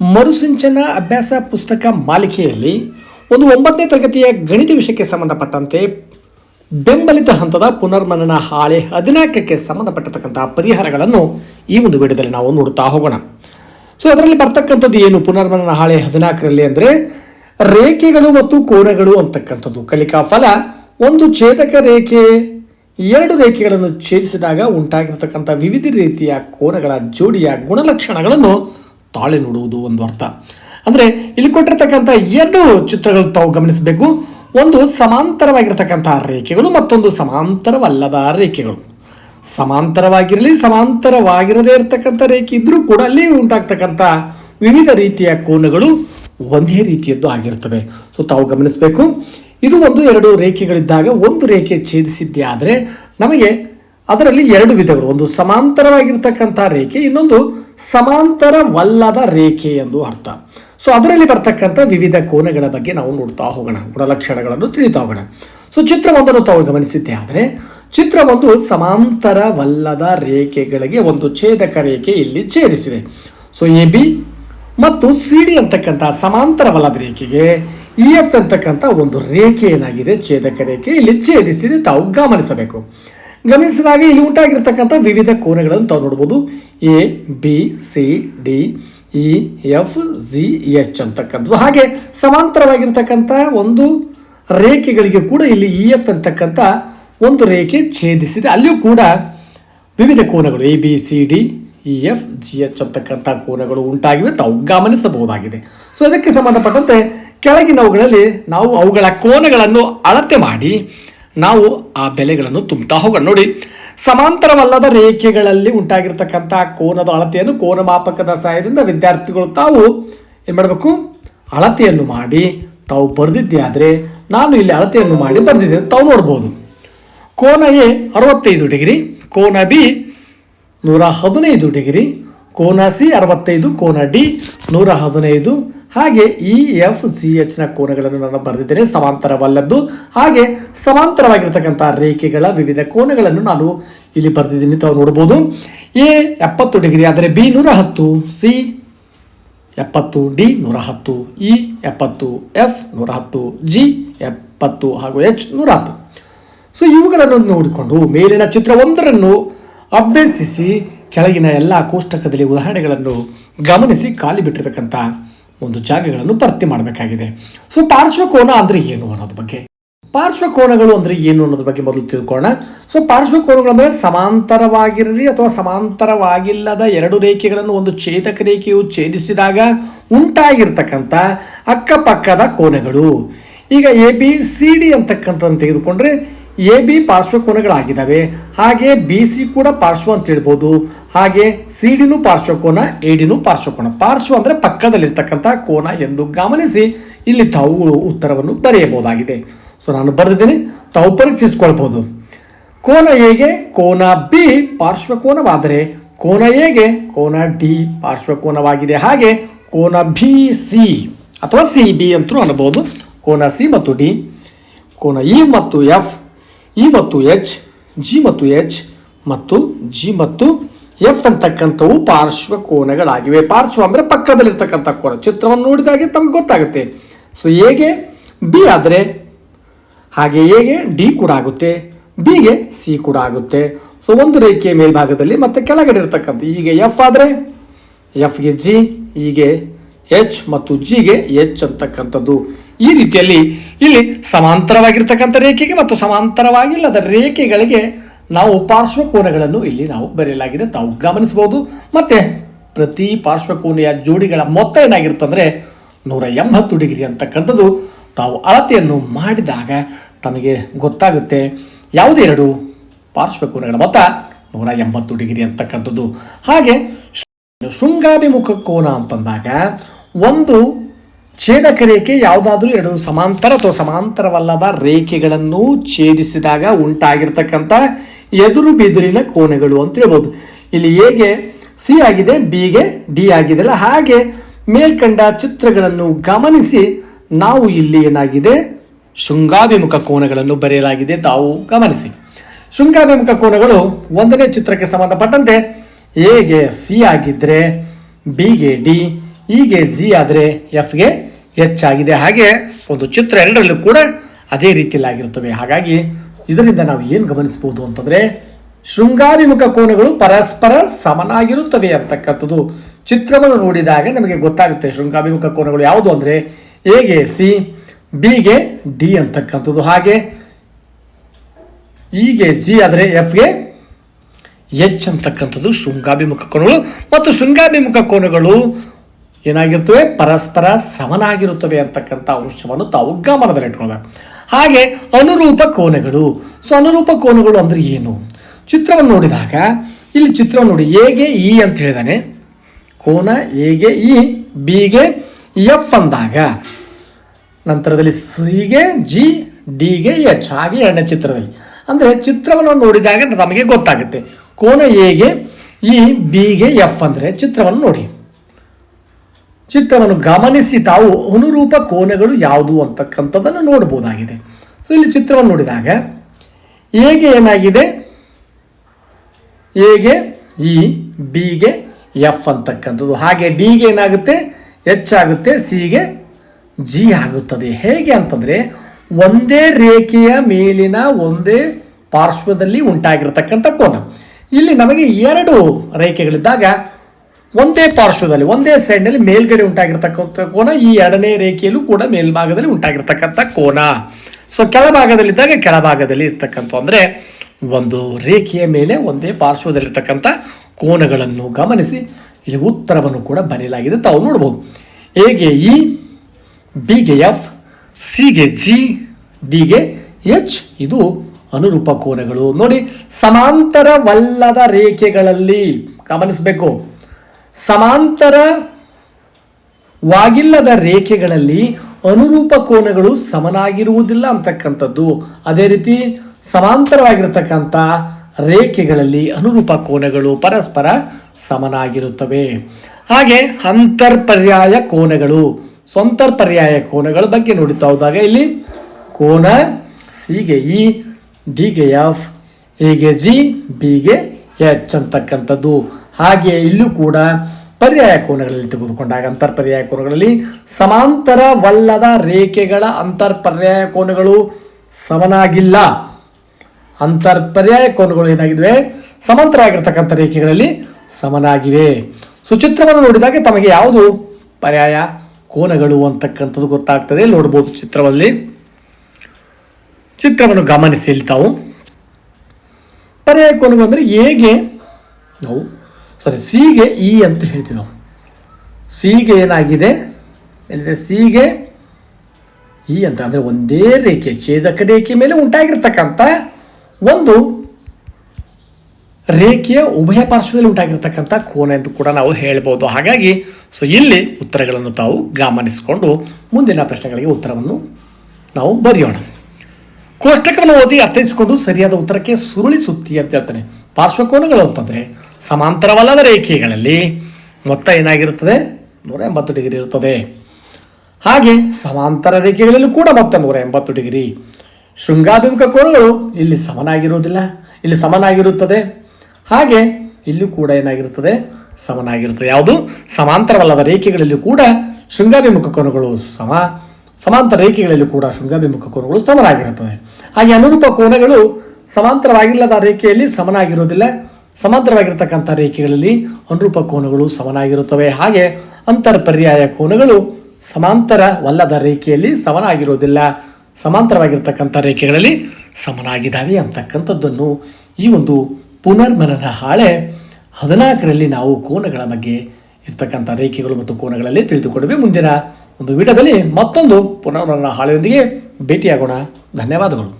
ಮರುಸಿಂಚನ ಅಭ್ಯಾಸ ಪುಸ್ತಕ ಮಾಲಿಕೆಯಲ್ಲಿ ಒಂದು ಒಂಬತ್ತನೇ ತರಗತಿಯ ಗಣಿತ ವಿಷಯಕ್ಕೆ ಸಂಬಂಧಪಟ್ಟಂತೆ ಬೆಂಬಲಿತ ಹಂತದ ಪುನರ್ಮನನ ಹಾಳೆ ಹದಿನಾಲ್ಕಕ್ಕೆ ಸಂಬಂಧಪಟ್ಟಿರ್ತಕ್ಕಂಥ ಪರಿಹಾರಗಳನ್ನು ಈ ಒಂದು ವಿಡಿಯೋದಲ್ಲಿ ನಾವು ನೋಡುತ್ತಾ ಹೋಗೋಣ. ಸೊ ಅದರಲ್ಲಿ ಬರ್ತಕ್ಕಂಥದ್ದು ಏನು? ಪುನರ್ಮನನ ಹಾಳೆ ಹದಿನಾಲ್ಕರಲ್ಲಿ ಅಂದರೆ ರೇಖೆಗಳು ಮತ್ತು ಕೋಣಗಳು ಅಂತಕ್ಕಂಥದ್ದು. ಕಲಿಕಾ ಫಲ, ಒಂದು ಛೇದಕ ರೇಖೆ, ಎರಡು ರೇಖೆಗಳನ್ನು ಛೇದಿಸಿದಾಗ ಉಂಟಾಗಿರತಕ್ಕಂಥ ವಿವಿಧ ರೀತಿಯ ಕೋನಗಳ ಜೋಡಿಯ ಗುಣಲಕ್ಷಣಗಳನ್ನು ತಾಳೆ ನೋಡುವುದು ಒಂದು ಅರ್ಥ. ಅಂದರೆ ಇಲ್ಲಿ ಕೊಟ್ಟಿರ್ತಕ್ಕಂಥ ಎರಡು ಚಿತ್ರಗಳು ತಾವು ಗಮನಿಸಬೇಕು. ಒಂದು ಸಮಾಂತರವಾಗಿರ್ತಕ್ಕಂಥ ರೇಖೆಗಳು, ಮತ್ತೊಂದು ಸಮಾಂತರವಲ್ಲದ ರೇಖೆಗಳು. ಸಮಾಂತರವಾಗಿರಲಿ, ಸಮಾಂತರವಾಗಿರದೇ ಇರತಕ್ಕಂಥ ರೇಖೆ ಇದ್ದರೂ ಕೂಡ ಅಲ್ಲಿ ಉಂಟಾಗ್ತಕ್ಕಂಥ ವಿವಿಧ ರೀತಿಯ ಕೋನಗಳು ಒಂದೇ ರೀತಿಯದ್ದು ಆಗಿರುತ್ತವೆ. ಸೊ ತಾವು ಗಮನಿಸಬೇಕು. ಇದು ಒಂದು ಎರಡು ರೇಖೆಗಳಿದ್ದಾಗ ಒಂದು ರೇಖೆ ಛೇದಿಸಿದ್ದೇ ಆದರೆ ನಮಗೆ ಅದರಲ್ಲಿ ಎರಡು ವಿಧಗಳು, ಒಂದು ಸಮಾಂತರವಾಗಿರ್ತಕ್ಕಂಥ ರೇಖೆ, ಇನ್ನೊಂದು ಸಮಾಂತರವಲ್ಲದ ರೇಖೆ ಎಂದು ಅರ್ಥ. ಸೊ ಅದರಲ್ಲಿ ಬರ್ತಕ್ಕಂಥ ವಿವಿಧ ಕೋನಗಳ ಬಗ್ಗೆ ನಾವು ನೋಡ್ತಾ ಹೋಗೋಣ. ಗುಣಲಕ್ಷಣಗಳನ್ನು ತಿಳಿತಾ ಹೋಗೋಣ. ಸೊ ಚಿತ್ರವೊಂದನ್ನು ತಾವು ಗಮನಿಸಿದ್ದೆ ಆದರೆ, ಚಿತ್ರವೊಂದು ಸಮಾಂತರವಲ್ಲದ ರೇಖೆಗಳಿಗೆ ಒಂದು ಛೇದಕ ರೇಖೆ ಇಲ್ಲಿ ಛೇದಿಸಿದೆ. ಸೊ ಎ ಬಿ ಮತ್ತು ಸಿ ಡಿ ಅಂತಕ್ಕಂಥ ಸಮಾಂತರವಲ್ಲದ ರೇಖೆಗೆ ಇ ಎಫ್ ಅಂತಕ್ಕಂಥ ಒಂದು ರೇಖೆ ಏನಾಗಿದೆ ಛೇದಕ ರೇಖೆ ಇಲ್ಲಿ ಛೇದಿಸಿದೆ ತಾವು ಗಮನಿಸಬೇಕು. ಗಮನಿಸಿದಾಗ ಇಲ್ಲಿ ಉಂಟಾಗಿರ್ತಕ್ಕಂಥ ವಿವಿಧ ಕೋನಗಳನ್ನು ತಾವು ನೋಡ್ಬೋದು. A, B, C, D, E, F, G, H ಅಂತಕ್ಕಂಥದ್ದು. ಹಾಗೆ ಸಮಾಂತರವಾಗಿರ್ತಕ್ಕಂಥ ಒಂದು ರೇಖೆಗಳಿಗೆ ಕೂಡ ಇಲ್ಲಿ ಇ, ಎಫ್ ಅಂತಕ್ಕಂಥ ಒಂದು ರೇಖೆ ಛೇದಿಸಿದೆ. ಅಲ್ಲಿಯೂ ಕೂಡ ವಿವಿಧ ಕೋನಗಳು, A, B, C, D, E, F, G, H ಅಂತಕ್ಕಂಥ ಕೋನಗಳು ಉಂಟಾಗಿವೆ. ತಾವು ಗಮನಿಸಬಹುದಾಗಿದೆ. ಸೊ ಅದಕ್ಕೆ ಸಂಬಂಧಪಟ್ಟಂತೆ ಕೆಳಗಿನವುಗಳಲ್ಲಿ ನಾವು ಅವುಗಳ ಕೋನಗಳನ್ನು ಅಳತೆ ಮಾಡಿ ನಾವು ಆ ಬೆಲೆಗಳನ್ನು ತುಂಬುತ್ತಾ ಹೋಗೋಣ. ನೋಡಿ, ಸಮಾಂತರವಲ್ಲದ ರೇಖೆಗಳಲ್ಲಿ ಉಂಟಾಗಿರ್ತಕ್ಕಂಥ ಕೋನದ ಅಳತೆಯನ್ನು ಕೋನ ಮಾಪಕದ ಸಹಾಯದಿಂದ ವಿದ್ಯಾರ್ಥಿಗಳು ತಾವು ಏನು ಮಾಡಬೇಕು? ಅಳತೆಯನ್ನು ಮಾಡಿ ತಾವು ಬರೆದಿದ್ದೆ ಆದರೆ ನಾನು ಇಲ್ಲಿ ಅಳತೆಯನ್ನು ಮಾಡಿ ಬರೆದಿದ್ದೆ ತಾವು ನೋಡ್ಬೋದು. ಕೋನ ಎ ಅರವತ್ತೈದು ಡಿಗ್ರಿ, ಕೋನ ಬಿ ನೂರ ಹದಿನೈದು ಡಿಗ್ರಿ, ಕೋನ ಸಿ ಅರವತ್ತೈದು, ಕೋನ ಡಿ ನೂರ ಹದಿನೈದು ಹಾಗೆ ಇ ಎಫ್ ಸಿ ನ ಕೋನಗಳನ್ನು ನಾನು ಬರೆದಿದ್ದೇನೆ, ಸಮಾಂತರವಲ್ಲದ್ದು. ಹಾಗೆ ಸಮಾಂತರವಾಗಿರ್ತಕ್ಕಂಥ ರೇಖೆಗಳ ವಿವಿಧ ಕೋನಗಳನ್ನು ನಾನು ಇಲ್ಲಿ ಬರೆದಿದ್ದೀನಿ. ತಾವು ನೋಡ್ಬೋದು ಎ ಎಪ್ಪತ್ತು ಡಿಗ್ರಿ ಆದರೆ ಬಿ ನೂರ ಹತ್ತು, ಸಿ ಎಪ್ಪತ್ತು, ಡಿ ನೂರ ಹತ್ತು, ಇ ಎಪ್ಪತ್ತು, ಎಫ್ ನೂರ ಹತ್ತು, ಜಿ ಎಪ್ಪತ್ತು, ಹಾಗೂ ಎಚ್ ನೂರ ಹತ್ತು. ಸೊ, ಇವುಗಳನ್ನು ನೋಡಿಕೊಂಡು ಮೇಲಿನ ಚಿತ್ರ ಒಂದರನ್ನು ಅಭ್ಯಸಿಸಿ, ಕೆಳಗಿನ ಎಲ್ಲ ಕೋಷ್ಟಕದಲ್ಲಿ ಉದಾಹರಣೆಗಳನ್ನು ಗಮನಿಸಿ, ಖಾಲಿ ಬಿಟ್ಟಿರ್ತಕ್ಕಂಥ ಒಂದು ಜಾಗಗಳನ್ನು ಭರ್ತಿ ಮಾಡಬೇಕಾಗಿದೆ. ಸೊ ಪಾರ್ಶ್ವಕೋನ ಅಂದರೆ ಏನು ಅನ್ನೋದ್ರ ಬಗ್ಗೆ? ಪಾರ್ಶ್ವಕೋನಗಳು ಅಂದರೆ ಏನು ಅನ್ನೋದ್ರ ಬಗ್ಗೆ ಮೊದಲು ತಿಳ್ಕೊಳ್ಳೋಣ ಸೊ ಪಾರ್ಶ್ವಕೋನಗಳು ಅಂದರೆ ಸಮಾಂತರವಾಗಿರಲಿ ಅಥವಾ ಸಮಾಂತರವಾಗಿಲ್ಲದ ಎರಡು ರೇಖೆಗಳನ್ನು ಒಂದು ಛೇದಕ ರೇಖೆಯು ಛೇದಿಸಿದಾಗ ಉಂಟಾಗಿರ್ತಕ್ಕಂಥ ಅಕ್ಕಪಕ್ಕದ ಕೋನಗಳು. ಈಗ ಎ ಬಿ ಸಿ ಡಿ ಅಂತಕ್ಕಂಥದ್ದನ್ನು ತೆಗೆದುಕೊಂಡ್ರೆ ಎ ಬಿ ಪಾರ್ಶ್ವಕೋನಗಳಾಗಿದ್ದಾವೆ ಹಾಗೆ ಬಿ ಸಿ ಕೂಡ ಪಾರ್ಶ್ವ ಅಂತ ಹೇಳ್ಬೋದು. ಹಾಗೆ ಸಿ ಡಿನೂ ಪಾರ್ಶ್ವಕೋನ ಎ ಡಿನೂ ಪಾರ್ಶ್ವಕೋನ ಪಾರ್ಶ್ವ ಅಂದರೆ ಪಕ್ಕದಲ್ಲಿರ್ತಕ್ಕಂಥ ಕೋನ ಎಂದು ಗಮನಿಸಿ ಇಲ್ಲಿ ತಾವುಗಳು ಉತ್ತರವನ್ನು ಬರೆಯಬಹುದಾಗಿದೆ. ಸೊ ನಾನು ಬರೆದಿದ್ದೇನೆ, ತಾವು ಪರೀಕ್ಷಿಸಿಕೊಳ್ಬೋದು ಕೋನ ಎಗೆ ಕೋನ ಬಿ ಪಾರ್ಶ್ವಕೋನವಾದರೆ ಕೋನ ಎಗೆ ಕೋನ ಡಿ ಪಾರ್ಶ್ವಕೋನವಾಗಿದೆ ಹಾಗೆ ಕೋನ ಬಿ, ಸಿ ಅಥವಾ ಸಿ ಬಿ ಅಂತಲೂ ಅನ್ಬೋದು. ಕೋನ ಸಿ ಮತ್ತು ಡಿ, ಕೋನ ಇ ಮತ್ತು ಎಫ್ ಇ ಮತ್ತು ಎಚ್, ಜಿ ಮತ್ತು ಎಚ್ ಮತ್ತು ಜಿ ಮತ್ತು ಎಫ್ ಅಂತಕ್ಕಂಥವು ಪಾರ್ಶ್ವ ಕೋನಗಳಾಗಿವೆ. ಪಾರ್ಶ್ವ ಅಂದರೆ ಪಕ್ಕದಲ್ಲಿರ್ತಕ್ಕಂಥ ಕೋನ. ಚಿತ್ರವನ್ನು ನೋಡಿದಾಗೆ ತಮಗೆ ಗೊತ್ತಾಗುತ್ತೆ. ಸೊ ಎಗೆ ಬಿ ಆದರೆ ಹಾಗೆ ಎಗೆ ಡಿ ಕೂಡ ಆಗುತ್ತೆ. ಬಿಗೆ ಸಿ ಕೂಡ ಆಗುತ್ತೆ. ಸೊ ಒಂದು ರೇಖೆಯ ಮೇಲ್ಭಾಗದಲ್ಲಿ ಮತ್ತೆ ಕೆಳಗಡೆ ಇರ್ತಕ್ಕಂಥ ಈಗ ಎಫ್ ಆದರೆ ಎಫ್ಗೆ ಜಿ ಹೀಗೆ ಎಚ್ ಮತ್ತು ಜಿಗೆ ಎಚ್ ಅಂತಕ್ಕಂಥದ್ದು. ಈ ರೀತಿಯಲ್ಲಿ ಇಲ್ಲಿ ಸಮಾಂತರವಾಗಿರ್ತಕ್ಕಂಥ ರೇಖೆಗೆ ಮತ್ತು ಸಮಾಂತರವಾಗಿಲ್ಲದ ರೇಖೆಗಳಿಗೆ ನಾವು ಪಾರ್ಶ್ವಕೋನಗಳನ್ನು ಇಲ್ಲಿ ನಾವು ಬರೆಯಲಾಗಿದೆ. ತಾವು ಗಮನಿಸಬಹುದು. ಮತ್ತೆ ಪ್ರತಿ ಪಾರ್ಶ್ವಕೋನೆಯ ಜೋಡಿಗಳ ಮೊತ್ತ ಏನಾಗಿರುತ್ತಂದ್ರೆ ನೂರ ಎಂಬತ್ತು ಡಿಗ್ರಿ ಅಂತಕ್ಕಂಥದ್ದು. ತಾವು ಅಳತೆಯನ್ನು ಮಾಡಿದಾಗ ತಮಗೆ ಗೊತ್ತಾಗುತ್ತೆ ಯಾವುದೇ ಎರಡು ಪಾರ್ಶ್ವಕೋನಗಳ ಮೊತ್ತ ನೂರ ಎಂಬತ್ತು ಡಿಗ್ರಿ ಅಂತಕ್ಕಂಥದ್ದು. ಹಾಗೆ ಶೃಂಗಾಭಿಮುಖ ಕೋನ ಅಂತಂದಾಗ ಒಂದು ಛೇದಕ ರೇಖೆ ಯಾವುದಾದ್ರೂ ಎರಡು ಸಮಾಂತರ ಅಥವಾ ಸಮಾಂತರವಲ್ಲದ ರೇಖೆಗಳನ್ನು ಛೇದಿಸಿದಾಗ ಉಂಟಾಗಿರ್ತಕ್ಕಂಥ ಎದುರು ಬಿದಿರಿನ ಕೋನಗಳು ಅಂತ ಹೇಳ್ಬೋದು. ಇಲ್ಲಿ ಎಗೆ ಸಿ ಆಗಿದೆ ಬಿಗೆ ಡಿ ಆಗಿದೆಲ್ಲ ಹಾಗೆ ಮೇಲ್ಕಂಡ ಚಿತ್ರಗಳನ್ನು ಗಮನಿಸಿ ನಾವು ಇಲ್ಲಿ ಏನಾಗಿದೆ? ಶೃಂಗಾಭಿಮುಖ ಕೋನಗಳನ್ನು ಬರೆಯಲಾಗಿದೆ ತಾವು ಗಮನಿಸಿ. ಶೃಂಗಾಭಿಮುಖ ಕೋನಗಳು ಒಂದನೇ ಚಿತ್ರಕ್ಕೆ ಸಂಬಂಧಪಟ್ಟಂತೆ ಎಗೆ ಸಿ ಆಗಿದ್ದರೆ ಬಿಗೆ ಡಿ ಹೀಗೆ ಜಿ ಆದರೆ ಎಫ್ಗೆ ಎಚ್ ಆಗಿದೆ ಹಾಗೆ ಒಂದು ಚಿತ್ರ ಎರಡರಲ್ಲೂ ಕೂಡ ಅದೇ ರೀತಿಯಲ್ಲಿ ಆಗಿರುತ್ತವೆ. ಹಾಗಾಗಿ ಇದರಿಂದ ನಾವು ಏನು ಗಮನಿಸಬಹುದು ಅಂತಂದ್ರೆ ಶೃಂಗಾಭಿಮುಖ ಕೋನಗಳು ಪರಸ್ಪರ ಸಮನಾಗಿರುತ್ತವೆ ಅಂತಕ್ಕಂಥದ್ದು. ಚಿತ್ರವನ್ನು ನೋಡಿದಾಗ ನಮಗೆ ಗೊತ್ತಾಗುತ್ತೆ ಶೃಂಗಾಭಿಮುಖ ಕೋನಗಳು ಯಾವುದು ಅಂದರೆ ಎಗೆ ಸಿ ಬಿಗೆ ಡಿ ಅಂತಕ್ಕಂಥದ್ದು. ಹಾಗೆ ಹೀಗೆ ಜಿ ಆದರೆ ಎಫ್ಗೆ ಎಚ್ ಅಂತಕ್ಕಂಥದ್ದು ಶೃಂಗಾಭಿಮುಖ ಕೋನಗಳು. ಮತ್ತು ಶೃಂಗಾಭಿಮುಖ ಕೋನಗಳು ಏನಾಗಿರ್ತವೆ? ಪರಸ್ಪರ ಸಮನಾಗಿರುತ್ತವೆ ಅಂತಕ್ಕಂಥ ಅಂಶವನ್ನು ತಾವು ಗಮನದಲ್ಲಿಟ್ಕೊಳ್ಬೇಕು ಹಾಗೆ ಅನುರೂಪ ಕೋನಗಳು. ಸೊ ಅನುರೂಪ ಕೋನಗಳು ಅಂದ್ರೆ ಏನು? ಚಿತ್ರವನ್ನು ನೋಡಿದಾಗ, ಇಲ್ಲಿ ಚಿತ್ರವನ್ನು ನೋಡಿ ಎಗೆ ಇ ಅಂತ ಹೇಳಿದಾನೆ. ಕೋನ ಎಗೆ ಇ ಬಿಗೆ ಎಫ್ ಅಂದಾಗ, ನಂತರದಲ್ಲಿ ಸಿಗೆ ಜಿ ಡಿಗೆ ಎಚ್, ಹಾಗೆ ಎರಡನೇ ಚಿತ್ರದಲ್ಲಿ. ಅಂದರೆ ಚಿತ್ರವನ್ನು ನೋಡಿದಾಗ ನಮಗೆ ಗೊತ್ತಾಗುತ್ತೆ. ಕೋನ ಎಗೆ ಇ ಬಿಗೆ ಎಫ್ ಅಂದರೆ ಚಿತ್ರವನ್ನು ನೋಡಿ. ಚಿತ್ರವನ್ನು ಗಮನಿಸಿ ತಾವು ಅನುರೂಪ ಕೋನಗಳು ಯಾವುದು ಅಂತಕ್ಕಂಥದ್ದನ್ನು ನೋಡಬಹುದಾಗಿದೆ ಸೊ ಇಲ್ಲಿ ಚಿತ್ರವನ್ನು ನೋಡಿದಾಗ ಎಗೆ ಏನಾಗಿದೆ? ಎಗೆ ಇ ಬಿಗೆ ಎಫ್ ಅಂತಕ್ಕಂಥದ್ದು. ಹಾಗೆ ಡಿಗೆ ಏನಾಗುತ್ತೆ? ಎಚ್ ಆಗುತ್ತೆ, ಸಿಗೆ ಜಿ ಆಗುತ್ತದೆ. ಹೇಗೆ ಅಂತಂದ್ರೆ, ಒಂದೇ ರೇಖೆಯ ಮೇಲಿನ ಒಂದೇ ಪಾರ್ಶ್ವದಲ್ಲಿ ಉಂಟಾಗಿರತಕ್ಕಂಥ ಕೋನ. ಇಲ್ಲಿ ನಮಗೆ ಎರಡು ರೇಖೆಗಳಿದ್ದಾಗ ಒಂದೇ ಪಾರ್ಶ್ವದಲ್ಲಿ, ಒಂದೇ ಸೈಡ್ನಲ್ಲಿ ಮೇಲ್ಗಡೆ ಉಂಟಾಗಿರ್ತಕ್ಕಂಥ ಕೋನ, ಈ ಎರಡನೇ ರೇಖೆಯಲ್ಲೂ ಕೂಡ ಮೇಲ್ಭಾಗದಲ್ಲಿ ಉಂಟಾಗಿರ್ತಕ್ಕಂಥ ಕೋನ. ಸೊ ಕೆಳಭಾಗದಲ್ಲಿದ್ದಾಗ ಕೆಳಭಾಗದಲ್ಲಿ ಇರ್ತಕ್ಕಂಥ ಅಂದರೆ ಒಂದು ರೇಖೆಯ ಮೇಲೆ ಒಂದೇ ಪಾರ್ಶ್ವದಲ್ಲಿರ್ತಕ್ಕಂಥ ಕೋನಗಳನ್ನು ಗಮನಿಸಿ, ಇಲ್ಲಿ ಉತ್ತರವನ್ನು ಕೂಡ ಬರೆಯಲಾಗಿದೆ. ತಾವು ನೋಡ್ಬೋದು. ಎಗೆ ಇ ಬಿಗೆ ಎಫ್ ಸಿಗೆ ಜಿ ಡಿಗೆ ಎಚ್ ಇದು ಅನುರೂಪ ಕೋನಗಳು. ನೋಡಿ, ಸಮಾಂತರವಲ್ಲದ ರೇಖೆಗಳಲ್ಲಿ ಗಮನಿಸಬೇಕು. ಸಮಾಂತರವಾಗಿಲ್ಲದ ರೇಖೆಗಳಲ್ಲಿ ಅನುರೂಪ ಕೋನಗಳು ಸಮನಾಗಿರುವುದಿಲ್ಲ ಅಂತಕ್ಕಂಥದ್ದು. ಅದೇ ರೀತಿ ಸಮಾಂತರವಾಗಿರತಕ್ಕಂಥ ರೇಖೆಗಳಲ್ಲಿ ಅನುರೂಪ ಕೋನಗಳು ಪರಸ್ಪರ ಸಮನಾಗಿರುತ್ತವೆ. ಹಾಗೆ ಅಂತರ್ಪರ್ಯಾಯ ಕೋನಗಳು, ಸ್ವಂತರ್ಪರ್ಯಾಯ ಕೋನಗಳ ಬಗ್ಗೆ ನೋಡುತ್ತಾ ಹೋದಾಗ ಇಲ್ಲಿ ಕೋನ ಸಿಗೆ ಇ ಡಿಗೆ ಎಫ್ ಎಗೆ ಜಿ ಬಿಗೆ ಎಚ್ ಅಂತಕ್ಕಂಥದ್ದು. ಹಾಗೆ ಇಲ್ಲೂ ಕೂಡ ಪರ್ಯಾಯ ಕೋನಗಳಲ್ಲಿ ತೆಗೆದುಕೊಂಡಾಗ ಅಂತರ್ಪರ್ಯಾಯ ಕೋನಗಳಲ್ಲಿ ಸಮಾಂತರವಲ್ಲದ ರೇಖೆಗಳ ಅಂತರ್ಪರ್ಯಾಯ ಕೋನಗಳು ಸಮನಾಗಿಲ್ಲ. ಅಂತರ್ಪರ್ಯಾಯ ಕೋನಗಳು ಏನಾಗಿವೆ ಸಮಾಂತರವಾಗಿರ್ತಕ್ಕಂಥ ರೇಖೆಗಳಲ್ಲಿ ಸಮನಾಗಿವೆ. ಸುಚಿತ್ರವನ್ನು ನೋಡಿದಾಗ ತಮಗೆ ಯಾವುದು ಪರ್ಯಾಯ ಕೋನಗಳು ಅಂತಕ್ಕಂಥದ್ದು ಗೊತ್ತಾಗ್ತದೆ. ನೋಡ್ಬೋದು ಚಿತ್ರದಲ್ಲಿ ಚಿತ್ರವನ್ನು ಗಮನಿಸಿ ತಾವು. ಪರ್ಯಾಯ ಕೋನಗಳು ಅಂದರೆ ಹೇಗೆ? ನಾವು ಸಾರಿ ಸಿಗೆ ಇ ಅಂತ ಹೇಳ್ತೀವಿ ನಾವು. ಸಿಗೆ ಏನಾಗಿದೆ? ಎಲ್ಲಿದೆ? ಸಿಗೆ ಇ ಅಂತ. ಅಂದರೆ ಒಂದೇ ರೇಖೆ, ಛೇದಕ ರೇಖೆ ಮೇಲೆ ಉಂಟಾಗಿರ್ತಕ್ಕಂಥ ಒಂದು ರೇಖೆಯ ಉಭಯ ಪಾರ್ಶ್ವದಲ್ಲಿ ಉಂಟಾಗಿರ್ತಕ್ಕಂಥ ಕೋನ ಎಂದು ಕೂಡ ನಾವು ಹೇಳ್ಬೋದು. ಹಾಗಾಗಿ ಸೊ ಇಲ್ಲಿ ಉತ್ತರಗಳನ್ನು ತಾವು ಗಮನಿಸಿಕೊಂಡು ಮುಂದಿನ ಪ್ರಶ್ನೆಗಳಿಗೆ ಉತ್ತರವನ್ನು ನಾವು ಬರೆಯೋಣ. ಕೋಷ್ಟಕವನ್ನು ಓದಿ ಅರ್ಥೈಸಿಕೊಂಡು ಸರಿಯಾದ ಉತ್ತರಕ್ಕೆ ಸುರುಳಿ ಸುತ್ತಿ ಅಂತ ಹೇಳ್ತಾನೆ. ಪಾರ್ಶ್ವಕೋನಗಳು ಅಂತಂದರೆ ಸಮಾಂತರವಲ್ಲದ ರೇಖೆಗಳಲ್ಲಿ ಮೊತ್ತ ಏನಾಗಿರುತ್ತದೆ? ನೂರ ಎಂಬತ್ತು ಡಿಗ್ರಿ ಇರುತ್ತದೆ. ಹಾಗೆ ಸಮಾಂತರ ರೇಖೆಗಳಲ್ಲೂ ಕೂಡ ಮೊತ್ತ ನೂರ ಎಂಬತ್ತು ಡಿಗ್ರಿ. ಶೃಂಗಾಭಿಮುಖ ಕೋನಗಳು ಇಲ್ಲಿ ಸಮನಾಗಿರುವುದಿಲ್ಲ, ಇಲ್ಲಿ ಸಮನಾಗಿರುತ್ತದೆ. ಹಾಗೆ ಇಲ್ಲೂ ಕೂಡ ಏನಾಗಿರುತ್ತದೆ? ಸಮನಾಗಿರುತ್ತದೆ. ಯಾವುದು? ಸಮಾಂತರವಲ್ಲದ ರೇಖೆಗಳಲ್ಲಿ ಕೂಡ ಶೃಂಗಾಭಿಮುಖ ಕೋನಗಳು ಸಮ, ಸಮಾಂತರ ರೇಖೆಗಳಲ್ಲಿ ಕೂಡ ಶೃಂಗಾಭಿಮುಖ ಕೋನಗಳು ಸಮನಾಗಿರುತ್ತದೆ. ಹಾಗೆ ಅನುರೂಪ ಕೋನಗಳು ಸಮಾಂತರವಾಗಿಲ್ಲದ ರೇಖೆಯಲ್ಲಿ ಸಮನಾಗಿರುವುದಿಲ್ಲ ಸಮಾಂತರವಾಗಿರ್ತಕ್ಕಂಥ ರೇಖೆಗಳಲ್ಲಿ ಅನುರೂಪ ಕೋನಗಳು ಸಮನಾಗಿರುತ್ತವೆ. ಹಾಗೆ ಅಂತರ್ಪರ್ಯಾಯ ಕೋನಗಳು ಸಮಾಂತರವಲ್ಲದ ರೇಖೆಯಲ್ಲಿ ಸಮನಾಗಿರುವುದಿಲ್ಲ. ಸಮಾಂತರವಾಗಿರ್ತಕ್ಕಂಥ ರೇಖೆಗಳಲ್ಲಿ ಸಮನಾಗಿದ್ದಾವೆ ಅಂತಕ್ಕಂಥದ್ದನ್ನು ಈ ಒಂದು ಪುನರ್ಮನನ ಹಾಳೆ ಹದಿನಾಲ್ಕರಲ್ಲಿ ನಾವು ಕೋನಗಳ ಬಗ್ಗೆ ಇರ್ತಕ್ಕಂಥ ರೇಖೆಗಳು ಮತ್ತು ಕೋನಗಳಲ್ಲಿ ತಿಳಿದುಕೊಡುವೆ ಮುಂದಿನ ಒಂದು ವಿಡಿಯೋದಲ್ಲಿ ಮತ್ತೊಂದು ಪುನರ್ಮನನ ಹಾಳೆಯೊಂದಿಗೆ ಭೇಟಿಯಾಗೋಣ. ಧನ್ಯವಾದಗಳು.